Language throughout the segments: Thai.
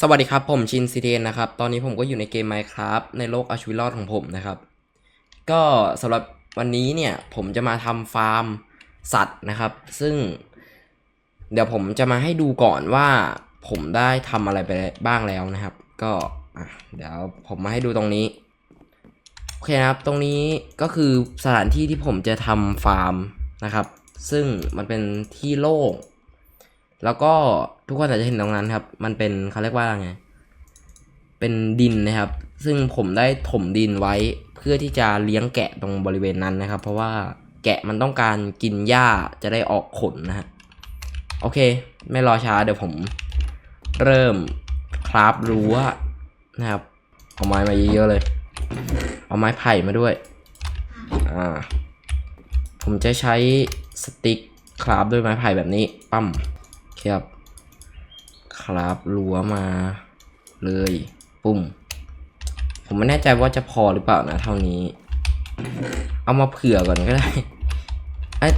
สวัสดีครับ ผมชินซีเดนนะครับ ตอนนี้ผมก็อยู่ในเกม Minecraft ในโลกอาชีวิตรอดของผมนะครับ ก็สำหรับวันนี้เนี่ย ผมจะมาทำฟาร์มสัตว์นะครับ ซึ่ง เดี๋ยวผมจะมาให้ดูก่อนว่า ผมได้ทำอะไรไปบ้างแล้วนะครับ ก็เดี๋ยวผมมาให้ดูตรงนี้ โอเคนะครับ ตรงนี้ก็คือสถานที่ที่ผมจะทำฟาร์มนะครับ ซึ่งมันเป็นที่โล่ง แล้วก็ทุกคนอาจจะเห็นตรงนั้นครับ มันเป็นเขาเรียกว่าไง เป็นดินนะครับ ซึ่งผมได้ถมดินไว้เพื่อที่จะเลี้ยงแกะตรงบริเวณนั้นนะครับ เพราะว่าแกะมันต้องการกินหญ้าจะได้ออกขนนะฮะ โอเค ไม่รอช้าเดี๋ยวผม เริ่มคราฟรั้วนะครับ เอาไม้มาเยอะๆเลย เอาไม้ไผ่มาด้วย อ่า ผมจะใช้สติ๊กคราฟด้วยไม้ไผ่แบบนี้ ปั้ม โอเครับครับรั้วมาเลยปุ่มผมไม่แน่ใจว่าจะพอหรือเปล่านะ เท่านี้ เอามาเผื่อก่อนก็ได้เอ้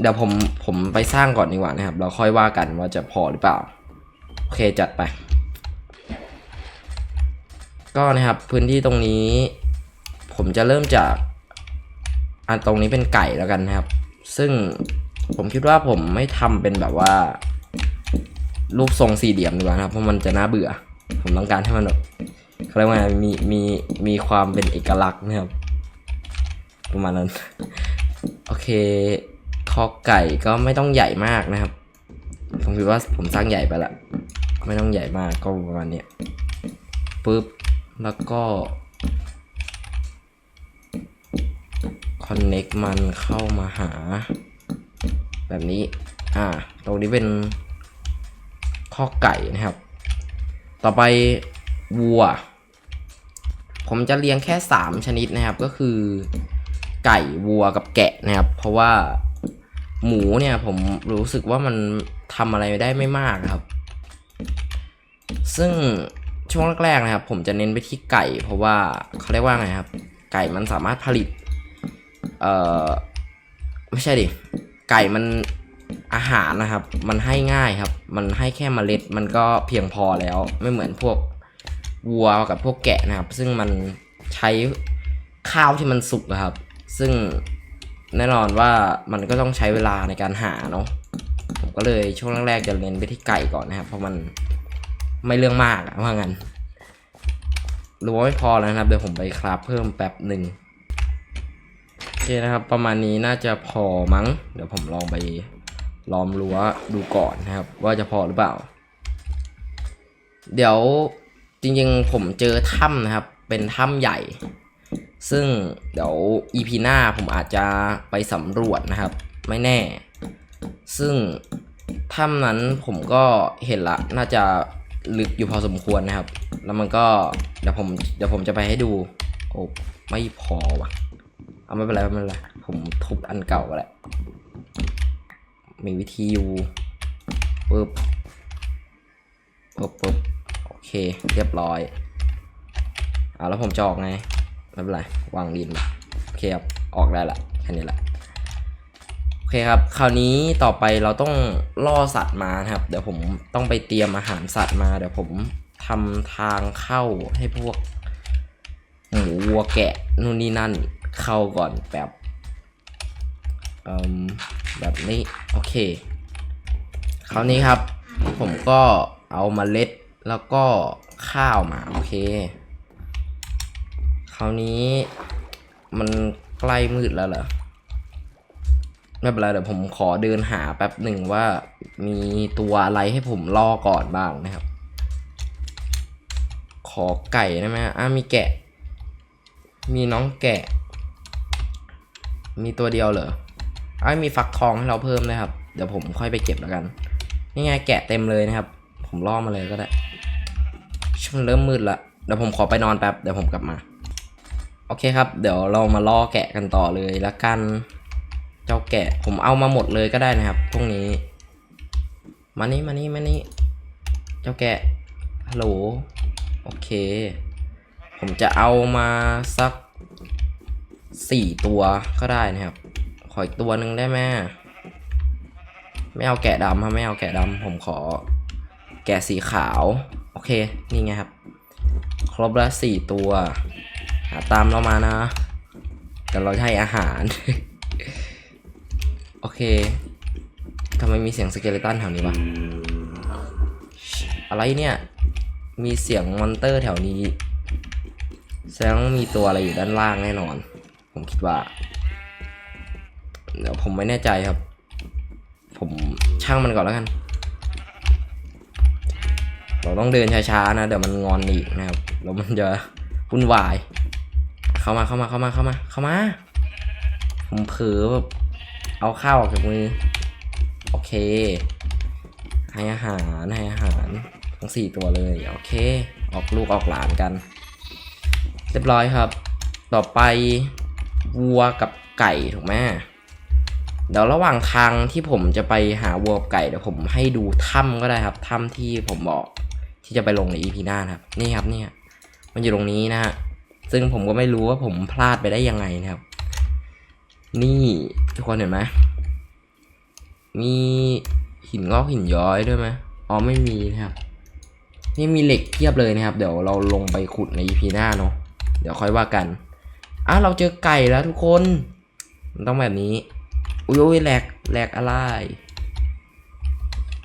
เดี๋ยวผมผมไปสร้างก่อนดีกว่านะครับ เราค่อยว่ากันว่าจะพอหรือเปล่า โอเคจัดไป ก็นะครับพื้นที่ตรงนี้ ผมจะเริ่มจากอันตรงนี้เป็นไก่แล้วกันนะครับ ซึ่งผมคิดว่าผมไม่ทำเป็นแบบว่า รูปทรงสี่เหลี่ยมดีกว่านะครับ เพราะมันจะน่าเบื่อ ผมต้องการให้มันแบบเขาเรียกว่ามีมีมีความเป็นเอกลักษณ์นะครับ ประมาณนั้น โอเคคอไก่ก็ไม่ต้องใหญ่มากนะครับ ผมคิดว่าผมสร้างใหญ่ไปละ ไม่ต้องใหญ่มากก็ประมาณนี้ปึ๊บ แล้วก็ connect มันเข้ามาหา แบบนี้ อ่า ตรงนี้เป็น ข้อไก่นะครับ ต่อไปวัว ผมจะเลี้ยงแค่ 3 ชนิดนะครับ ก็คือ ไก่วัวกับแกะนะครับ เพราะว่าหมูเนี่ยผมรู้สึกว่ามันทำอะไรได้ไม่มากครับ ซึ่งช่วงแรกๆนะครับ ผมจะเน้นไปที่ไก่ เพราะว่าเขาเรียกว่าไงครับ ไก่มันสามารถผลิต เอ่อ ไม่ใช่ดิ ไก่มัน อาหารนะครับ มันให้ง่ายครับ มันให้แค่เมล็ดมันก็เพียงพอแล้ว ไม่เหมือนพวกวัวกับพวกแกะนะครับ ซึ่งมันใช้ข้าวที่มันสุกนะครับ ซึ่งแน่นอนว่ามันก็ต้องใช้เวลาในการหาเนาะผมก็เลยช่วงแรกๆจะเน้นไปที่ไก่ก่อนนะครับ เพราะมันไม่เรื่องมากอะว่างั้นรู้ว่าไม่พอแล้วนะครับเดี๋ยวผมไปคราฟเพิ่มแป๊บหนึ่งโอเคนะครับ ประมาณนี้น่าจะพอมั้ง เดี๋ยวผมลองไป ล้อมรั้วดูก่อนนะครับ ว่าจะพอหรือเปล่า เดี๋ยวจริงๆผมเจอถ้ำนะครับ เป็นถ้ำใหญ่ ซึ่งเดี๋ยว EP หน้าผมอาจจะไปสำรวจนะครับ ไม่แน่ ซึ่งถ้ำนั้นผมก็เห็นละน่าจะลึกอยู่พอสมควรนะครับ แล้วมันก็เดี๋ยวผมเดี๋ยวผมจะไปให้ดู โอ้ไม่พอว่ะ เอาไม่เป็นไรไม่เป็นไรผมทุบอันเก่าก็แหละ มีวิธีอยู่ปึ๊บปึ๊บปึ๊บโอเค เรียบร้อยอ่าแล้วผมจะออกไง ไม่เป็นไร วางดินโอเคครับ ออกได้ละ แค่นี้แหละ โอเคครับ คราวนี้ต่อไปเราต้องล่อสัตว์มานะครับ เดี๋ยวผมต้องไปเตรียมอาหารสัตว์มา เดี๋ยวผมทำทางเข้าให้พวก หมูวัวแกะนู่นนี่นั่นเข้าก่อนแบบเอิ่ม แบบนี้โอเค คราวนี้ครับ ผมก็เอามาเล็ดแล้วก็ข้าวมาโอเค คราวนี้มันใกล้มืดแล้วเหรอไม่เป็นไรเดี๋ยวผมขอเดินหาแป๊บหนึ่งว่ามีตัวอะไรให้ผมล่อก่อนบ้างนะครับ ขอไก่ได้ไหมอะมีแกะ มีน้องแกะ มีตัวเดียวเหรอ ไอ้มีฟักทองให้เราเพิ่มนะครับ เดี๋ยวผมค่อยไปเก็บแล้วกัน นี่ไงแกะเต็มเลยนะครับ ผมล่อมาเลยก็ได้ช่วงเริ่มมืดละเดี๋ยวผมขอไปนอนแป๊บ เดี๋ยวผมกลับมา โอเคครับ เดี๋ยวเรามาล่อแกะกันต่อเลยละกัน เจ้าแกะผมเอามาหมดเลยก็ได้นะครับ พวกนี้ มานี่มานี่มานี่ เจ้าแกะ ฮัลโหล โอเค ผมจะเอามาสักสี่ตัวก็ได้นะครับ ขออีกตัวหนึ่งได้ไหมไม่เอาแกะดำครับไม่เอาแกะดำผมขอ แกะสีขาว โอเค นี่ไงครับ ครบแล้วสี่ตัว หาตามเรามานะ แต่เราให้อาหาร โอเคทำไมมีเสียงสเกเลตันแถวนี้วะ อะไรเนี่ย มีเสียงมอนเตอร์แถวนี้ แสดงว่ามีตัวอะไรอยู่ด้านล่างแน่นอน ผมคิดว่า เดี๋ยวผมไม่แน่ใจครับ ผมช่างมันก่อนแล้วกัน เราต้องเดินช้าๆนะเดี๋ยวมันงอนอีกนะครับแล้วมันจะวุ่นวาย เข้ามาเข้ามาเข้ามาเข้ามาเข้ามา ผมเผลอแบบเอาข้าวออกจากมือ โอเค ให้อาหารให้อาหารทั้งสี่ตัวเลยโอเค ออกลูกออกหลานกัน เรียบร้อยครับ ต่อไปวัวกับไก่ถูกไหม เดี๋ยวระหว่างทางที่ผมจะไปหาวัวไก่เดี๋ยวผมให้ดูถ้ำก็ได้ครับถ้ำที่ผมบอกที่จะไปลงใน EP หน้านะครับ นี่ครับเนี่ย มันอยู่ตรงนี้นะฮะซึ่งผมก็ไม่รู้ว่าผมพลาดไปได้ยังไงนะครับ นี่ทุกคนเห็นไหมมีหินงอกหินย้อยด้วยไหมอ๋อไม่มีนะครับ นี่มีเหล็กเพียบเลยนะครับ เดี๋ยวเราลงไปขุดใน EP หน้าเนาะเดี๋ยวค่อยว่ากันอะเราเจอไก่แล้วทุกคน มันต้องแบบนี้ อุ้ยอุ้ยแหลกแหลกอะไร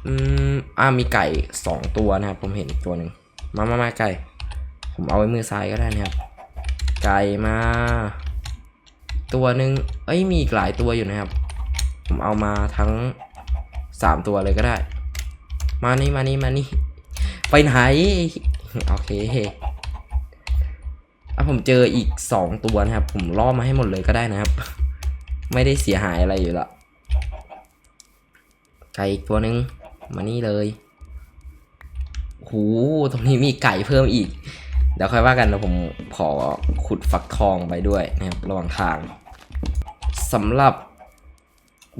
อืม อ่ามีไก่สองตัวนะครับ ผมเห็นอีกตัวหนึ่งมามามาไก่ ผมเอาไว้มือซ้ายก็ได้นะครับ ไก่มา ตัวหนึ่งเอ้ย มีอีกหลายตัวอยู่นะครับ ผมเอามาทั้งสามตัวเลยก็ได้ มานี่ มานี่ มานี่ ไปไหน โอเคอะผมเจออีกสองตัวนะครับ ผมล่อมาให้หมดเลยก็ได้นะครับ ไม่ได้เสียหายอะไรอยู่ละไก่อีกตัวหนึ่งมานี่เลยหูตรงนี้มีไก่เพิ่มอีก เดี๋ยวค่อยว่ากันนะผมขอขุดฟักทองไปด้วยนะครับระหว่างทางสำหรับ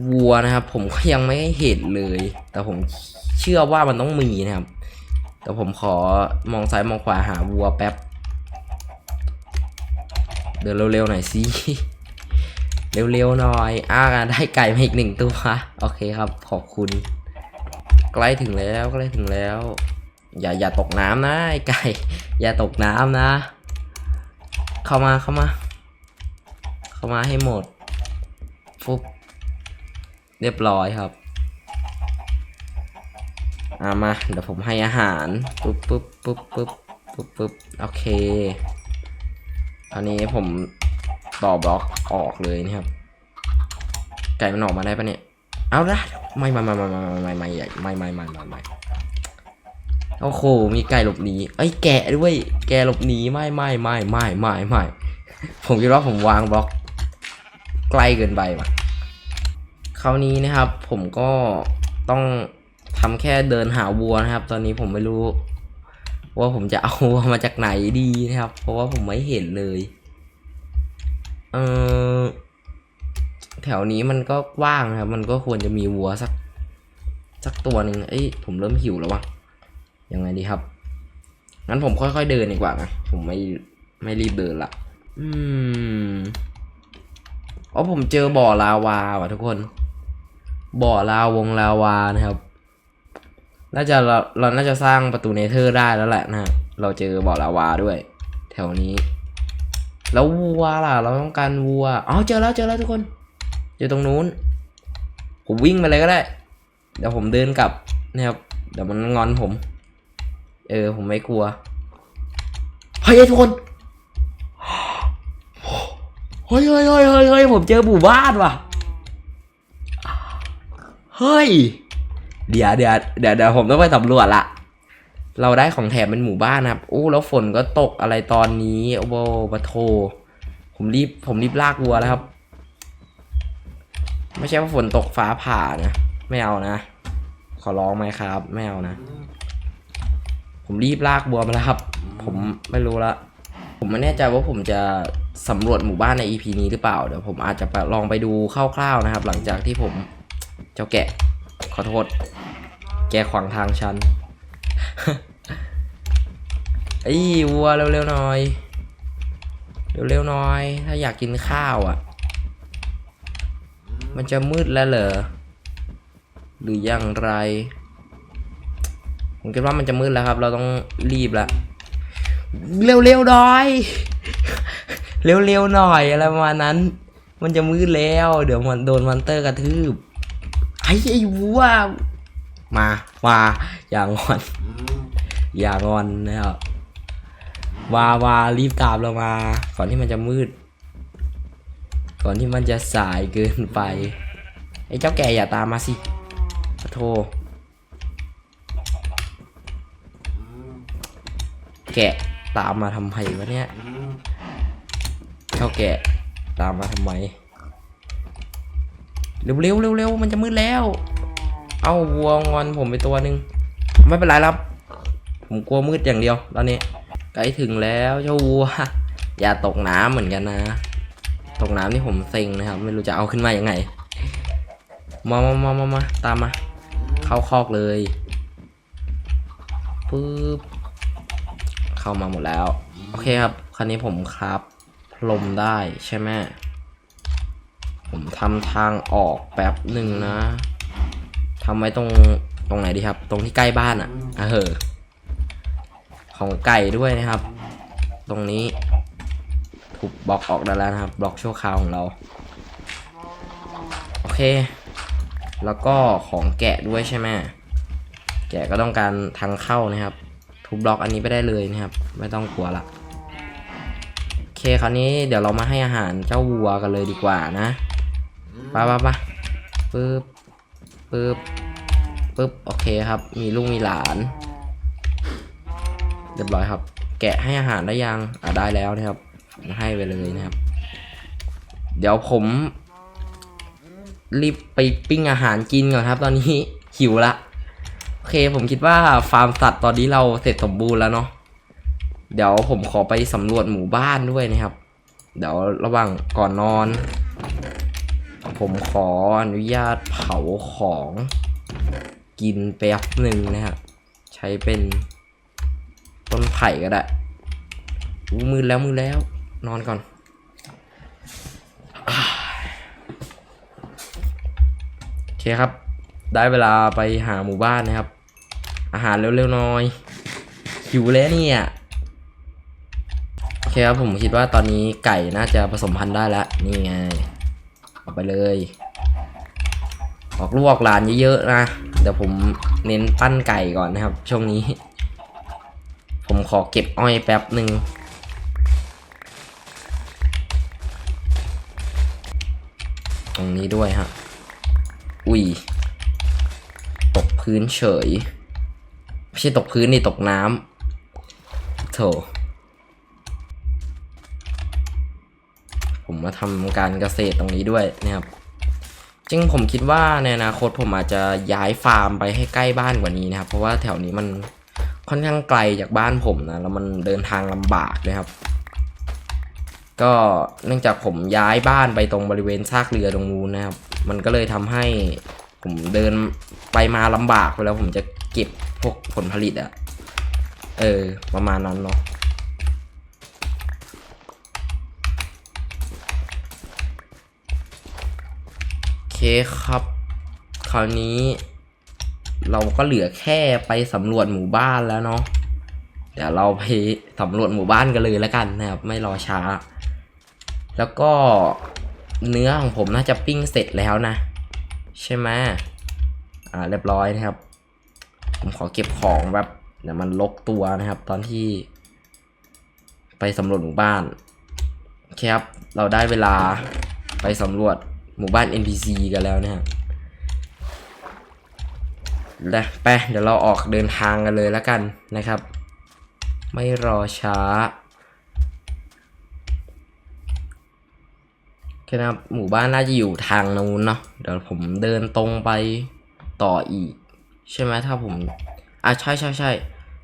วัวนะครับ ผมก็ยังไม่เห็นเลย แต่ผมเชื่อว่ามันต้องมีนะครับ แต่ผมขอมองซ้ายมองขวาหาวัวแป๊บ เดินเร็วๆหน่อยสิ เร็วๆหน่อย อ่าได้ไก่มาอีกหนึ่งตัวโอเคครับ ขอบคุณ ใกล้ถึงแล้วใกล้ถึงแล้ว อย่าอย่าตกน้ำนะไอ้ไก่ อย่าตกน้ำนะ เข้ามาเข้ามา เข้ามาให้หมดฟุบเรียบร้อยครับอามาเดี๋ยวผมให้อาหารปุ๊บปุ๊บปุ๊บปุ๊บปุ๊บปุ๊บโอเคอันนี้ผม ต่อบล็อกออกเลยนะครับไก่มันออกมาได้ปะเนี่ย เอาละไม่ไม่ไม่ไม่ไม่ไม่ไม่ไม่ไม่ไม่ไม่ไม่โอ้โห มีไก่หลบหนีเอ้แกะด้วย แกหลบหนีไม่ไม่ไม่ไม่ไม่ไม่ผมคิดว่าผมวางบล็อกไกลเกินไปว่ะคราวนี้นะครับ ผมก็ต้องทำแค่เดินหาวัวนะครับ ตอนนี้ผมไม่รู้ ว่าผมจะเอาวัวมาจากไหนดีนะครับ เพราะว่าผมไม่เห็นเลย เออแถวนี้มันก็กว้างนะครับ มันก็ควรจะมีวัวสัก สักตัวหนึ่งเอ้ยผมเริ่มหิวแล้ววะยังไงดีครับ งั้นผมค่อยๆเดินดีกว่านะ ผมไม่ไม่รีบเดินละ อืมอ๋อผมเจอบ่อลาวาว่ะทุกคน บ่อลาวงลาวานะครับ น่าจะเราเราน่าจะสร้างประตูเนเธอร์ได้แล้วแหละนะฮะเราเจอบ่อลาวาด้วย แถวนี้ แล้ววัวล่ะ เราต้องการวัวอ๋อเจอแล้วเจอแล้วทุกคนเจอตรงนู้น ผมวิ่งไปเลยก็ได้ เดี๋ยวผมเดินกลับนะครับ เดี๋ยวมันงอนผม เออ ผมไม่กลัว เฮ้ยทุกคนเฮ้ยเฮ้ยเฮ้ยเฮ้ยเฮ้ยผมเจอหมู่บ้านว่ะ เฮ้ย เดี๋ยวเดี๋ยวเดี๋ยวเดี๋ยวผมต้องไปสำรวจละ เราได้ของแถมเป็นหมู่บ้านนะครับอู้แล้วฝนก็ตกอะไรตอนนี้โอ้โหปะโท ผมรีบผมรีบลากวัวแล้วครับ ไม่ใช่ว่าฝนตกฟ้าผ่านะไม่เอานะ ขอร้องไหมครับไม่เอานะ ผมรีบลากบัวมาแล้วครับ ผมไม่รู้ละผมไม่แน่ใจว่าผมจะสำรวจหมู่บ้านใน EP นี้หรือเปล่าเดี๋ยวผมอาจจะลองไปดูคร่าวๆนะครับ หลังจากที่ผมเจ้าแกะขอโทษ แกขวางทางฉัน ไอ้วัวเร็วๆหน่อย เร็วๆหน่อย ถ้าอยากกินข้าวอะ มันจะมืดแล้วเหรอ หรืออย่างไร ผมคิดว่ามันจะมืดแล้วครับ เราต้องรีบละ เร็วๆหน่อย เร็วๆหน่อยอะไรประมาณนั้น มันจะมืดแล้ว เดี๋ยวมันโดนมอนเตอร์กระทืบไอ้ไอ้วัวมา มา อย่างอน อย่างอนนะครับวาวารีบตามเรามา ก่อนที่มันจะมืด ก่อนที่มันจะสายเกินไปไอ้เจ้าแก่อย่าตามมาสิขอโทษแกะตามมาทำไมวะเนี่ยเจ้าแกะตามมาทำไมเร็วเร็วเร็วเร็วมันจะมืดแล้ว เอาวัวงอนผมไปตัวหนึ่งไม่เป็นไรครับ ผมกลัวมืดอย่างเดียวตอนนี้ใกล้ถึงแล้วเจ้าวัว อย่าตกน้ำเหมือนกันนะ ตกน้ำนี่ผมเซ็งนะครับ ไม่รู้จะเอาขึ้นมายังไง มามามามามาตามมา เข้าคอกเลยปึ๊บเข้ามาหมดแล้ว โอเคครับ คราวนี้ผมครับพรมได้ใช่ไหมผมทำทางออกแป๊บหนึ่งนะทำไว้ตรงตรงไหนดีครับ ตรงที่ใกล้บ้านอะ่ะอะเหอะ ของไก่ด้วยนะครับ ตรงนี้ ถูกบล็อกออกได้แล้วนะครับ บล็อกชั่วคราวของเรา โอเค แล้วก็ของแกะด้วยใช่ไหมแกะก็ต้องการทางเข้านะครับ ทุบบล็อกอันนี้ไปได้เลยนะครับ ไม่ต้องกลัวละโอเคคราวนี้เดี๋ยวเรามาให้อาหารเจ้าวัวกันเลยดีกว่านะไปะปะปะปึ๊บปึ๊บปึ๊บโอเคครับ มีลูกมีหลาน รียบร้อยครับ แกะให้อาหารได้ยังอะได้แล้วนะครับ ให้ไปเลยนะครับ เดี๋ยวผม รีบไปปิ้งอาหารกินก่อนครับ ตอนนี้หิวละโอเคผมคิดว่าฟาร์มสัตว์ตอนนี้เราเสร็จสมบูรณ์แล้วเนาะเดี๋ยวผมขอไปสำรวจหมู่บ้านด้วยนะครับ เดี๋ยวระหว่างก่อนนอน ผมขออนุญาตเผาของกินแป๊บหนึ่งนะครับใช้เป็น นไผ่ก็ได้อู้มือแล้วมือแล้ว นอนก่อนโอเคครับ ได้เวลาไปหาหมู่บ้านนะครับ อาหารเร็วๆหน่อยหิวแล้วเนี่ยโอเคครับผมคิดว่าตอนนี้ไก่น่าจะผสมพันธุ์ได้แล้วนี่ไงเอาไปเลย ออกลูกออกหลานเยอะๆนะเดี๋ยวผมเน้นปั้นไก่ก่อนนะครับ ช่วงนี้ ผมขอเก็บอ้อยแป๊บหนึ่งตรงนี้ด้วยฮะ อุ้ย ตกพื้นเฉย ไม่ใช่ตกพื้นนี่ตกน้ำโถผมมาทำการเกษตรตรงนี้ด้วยนะครับจริงผมคิดว่าในอนาคตผมอาจจะย้ายฟาร์มไปให้ใกล้บ้านกว่านี้นะครับ เพราะว่าแถวนี้มัน ค่อนข้างไกลจากบ้านผมนะแล้วมันเดินทางลำบากนะครับ ก็เนื่องจากผมย้ายบ้านไปตรงบริเวณซากเรือตรงนู้นนะครับ มันก็เลยทำให้ผมเดินไปมาลำบากเวลาผมจะเก็บพวกผลผลิตอะเออ ประมาณนั้นเนาะโอเคครับ คราวนี้ เราก็เหลือแค่ไปสำรวจหมู่บ้านแล้วเนาะเดี๋ยวเราไปสำรวจหมู่บ้านกันเลยแล้วกันนะครับไม่รอช้า แล้วก็เนื้อของผมน่าจะปิ้งเสร็จแล้วนะ ใช่ไหมอ่าเรียบร้อยนะครับ ผมขอเก็บของแบบเดี๋ยวมันลกตัวนะครับ ตอนที่ ไปสำรวจหมู่บ้านโอเคครับเราได้เวลาไปสำรวจหมู่บ้าน NPC กันแล้วนะครับ และไปเดี๋ยวเราออกเดินทางกันเลยแล้วกันนะครับ ไม่รอช้าคนะครับหมู่บ้านน่าจะอยู่ทางนู้นเนาะเดี๋ยวผมเดินตรงไปต่ออีก ใช่ไหมถ้าผมอะใช่ใช่ใช่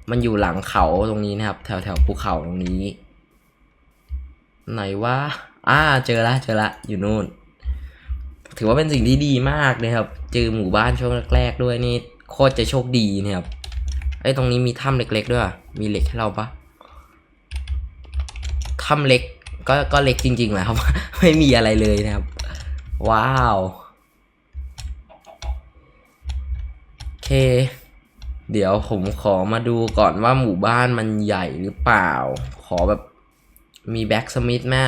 มันอยู่หลังเขาตรงนี้นะครับ แถวแถวภูเขาตรงนี้ ไหนว่าอ่าเจอละเจอละอยู่นู่น ถือว่าเป็นสิ่งที่ดีมากนะครับ เจอหมู่บ้านช่วงแรกๆด้วยนี่ โคตรจะโชคดีเนะครับไอ้ยตรงนี้มีถ้ำเล็ก ๆ ด้วย มีเหล็กให้เราปะถ้ำเล็กก็ก็เล็กจริงๆแหละครับ ไม่มีอะไรเลยนะครับ ว้าวโอเค เดี๋ยวผมขอมาดูก่อนว่าหมู่บ้านมันใหญ่หรือเปล่า ขอแบบมีแบ็กสมิธแม่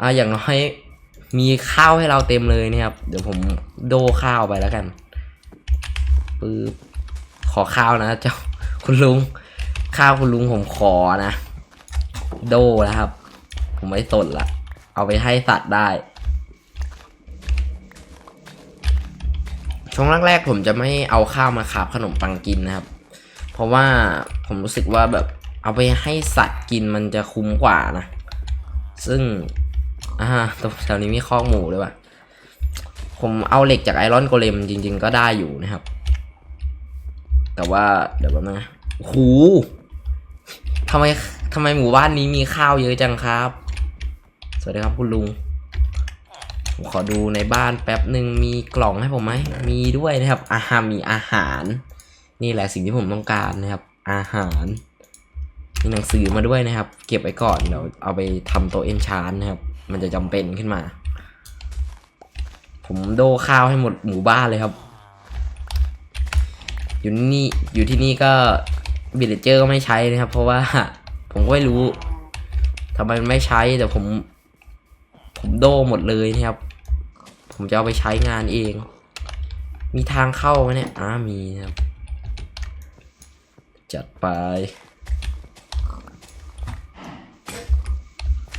อะอย่างน้อยมีข้าวให้เราเต็มเลยเนี่ยครับ เดี๋ยวผมโดข้าวไปแล้วกัน ปึ๊บขอข้าวนะเจ้าคุณลุง ข้าวคุณลุงผมขอนะ โดแล้วครับ ผมไม่สนละ เอาไปให้สัตว์ได้ ช่วงแรกๆผมจะไม่เอาข้าวมาขาบขนมปังกินนะครับ เพราะว่าผมรู้สึกว่าแบบเอาไปให้สัตว์กินมันจะคุ้มกว่านะ ซึ่งอ่าตรงแถวนี้มีข้อหมูด้วยว่ะ ผมเอาเหล็กจากไอรอนโกเลมจริง ๆ ก็ได้อยู่นะครับ แต่ว่าเดี๋ยวแป๊บนึงนะโอ้ทำไมทำไมหมู่บ้านนี้มีข้าวเยอะจังครับ สวัสดีครับคุณลุง ผมขอดูในบ้านแป๊บหนึ่งมีกล่องให้ผมไหม มีด้วยนะครับ อาหารมีอาหาร นี่แหละสิ่งที่ผมต้องการนะครับ อาหาร มีหนังสือมาด้วยนะครับ เก็บไว้ก่อนเดี๋ยวเอาไปทำโต๊ะเอนชานนะครับ มันจะจำเป็นขึ้นมา ผมโดข้าวให้หมดหมู่บ้านเลยครับ อยู่นี่อยู่ที่นี่ก็บิลเลเจอร์ก็ไม่ใช้นะครับ เพราะว่า ผมก็ไม่รู้ทำไมมันไม่ใช้แต่ผม ผมโดหมดเลยนะครับ ผมจะเอาไปใช้งานเอง มีทางเข้าไหมเนี่ยอ่ามีนะครับ จัดไป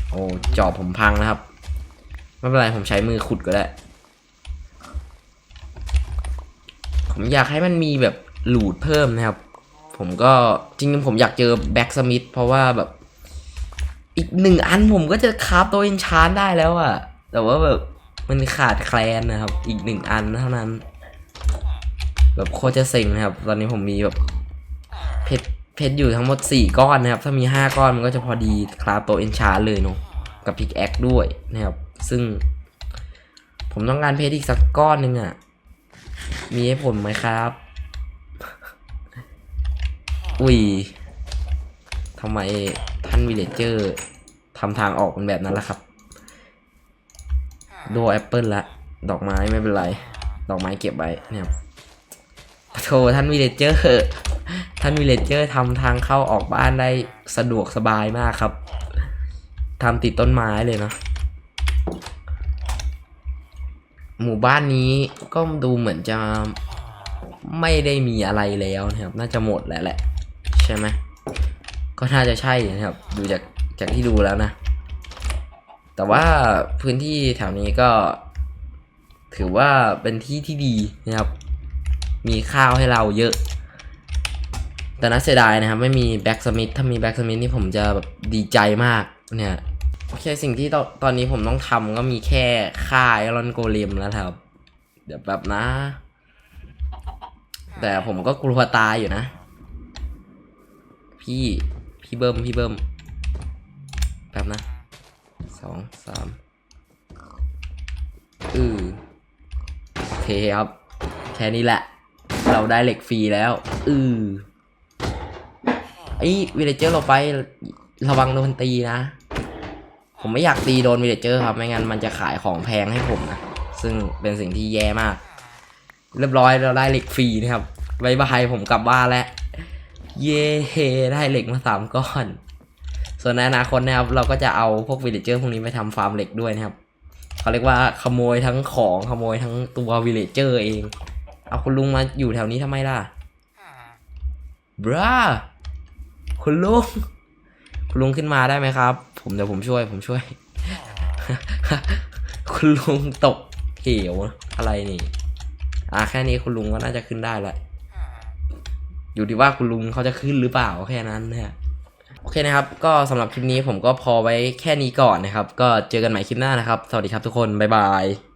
โอ้จอบผมพังนะครับ ไม่เป็นไรผมใช้มือขุดก็ได้ผมอยากให้มันมีแบบ หลูดเพิ่มนะครับ ผมก็จริงๆผมอยากเจอแบ็กสมิธเพราะว่าแบบ อีกหนึ่งอันผมก็จะคราฟตัวเอนชานได้แล้วอะแต่ว่าแบบมันขาดแคลนนะครับ อีกหนึ่งอันเท่านั้น แบบโคตรจะเซ็งนะครับ ตอนนี้ผมมีแบบเพชรเพชรอยู่ทั้งหมดสี่ก้อนนะครับ ถ้ามีห้าก้อนมันก็จะพอดีคราฟตัวเอนชานเลยเนาะกับพิกแอคด้วยนะครับ ซึ่ง ผมต้องการเพชรอีกสักก้อนหนึ่งอะมีให้ผมไหมครับ อุ้ยทำไมท่านวิลเลเจอร์ทำทางออกเป็นแบบนั้นล่ะครับ โดแอปเปิลละ ดอกไม้ไม่เป็นไร ดอกไม้เก็บไว้เนี่ยครับโธ่ท่านวิลเลเจอร์ท่านวิลเลเจอร์ทำทางเข้าออกบ้านได้สะดวกสบายมากครับทำติดต้นไม้เลยเนาะหมู่บ้านนี้ก็ดูเหมือนจะไม่ได้มีอะไรแล้วนะครับ น่าจะหมดแล้วแหละ ใช่ไหมก็น่าจะใช่นะครับ ดูจากจากที่ดูแล้วนะ แต่ว่าพื้นที่แถวนี้ก็ ถือว่าเป็นที่ที่ดีนะครับ มีข้าวให้เราเยอะ แต่น่าเสียดายนะครับ ไม่มีแบ็กสมิธถ้ามีแบ็กสมิธนี่ผมจะแบบดีใจมากเนี่ยโอเคสิ่งที่ตอนตอนนี้ผมต้องทำก็มีแค่ค่ายรอนโกเลมแล้วครับ เดี๋ยวแบบนะ แต่ผมก็กลัวตายอยู่นะ พี่พี่เบิ้มพี่เบิ้มแป๊บนะสองสามอือโอเคครับ แค่นี้แหละ เราได้เหล็กฟรีแล้ว อือไอ้วิลเลเจอร์เราไประวังโดนตีนะ ผมไม่อยากตีโดนวิลเลเจอร์ครับ ไม่งั้นมันจะขายของแพงให้ผมนะ ซึ่งเป็นสิ่งที่แย่มาก เรียบร้อยเราได้เหล็กฟรีนะครับบายบายผมกลับบ้านแล้ว เย้ได้เหล็กมาสามก้อน ส่วนในอนาคตนะครับ เราก็จะเอาพวกวิลเลเจอร์พวกนี้ไปทำฟาร์มเหล็กด้วยนะครับเขาเรียกว่าขโมยทั้งของขโมยทั้งตัววิลเลเจอร์เอง เอาคุณลุงมาอยู่แถวนี้ทำไมล่ะบราคุณลุง คุณลุงขึ้นมาได้ไหมครับ ผมเดี๋ยวผมช่วย ผมช่วย คุณลุงตกเหวอะไรนี่ อ่าแค่นี้คุณลุงก็น่าจะขึ้นได้แหละ อยู่ที่ว่าคุณลุงเขาจะขึ้นหรือเปล่าแค่นั้นนะฮะโอเคนะครับ ก็สำหรับคลิปนี้ผมก็พอไว้แค่นี้ก่อนนะครับ ก็เจอกันใหม่คลิปหน้านะครับ สวัสดีครับทุกคน บ๊ายบาย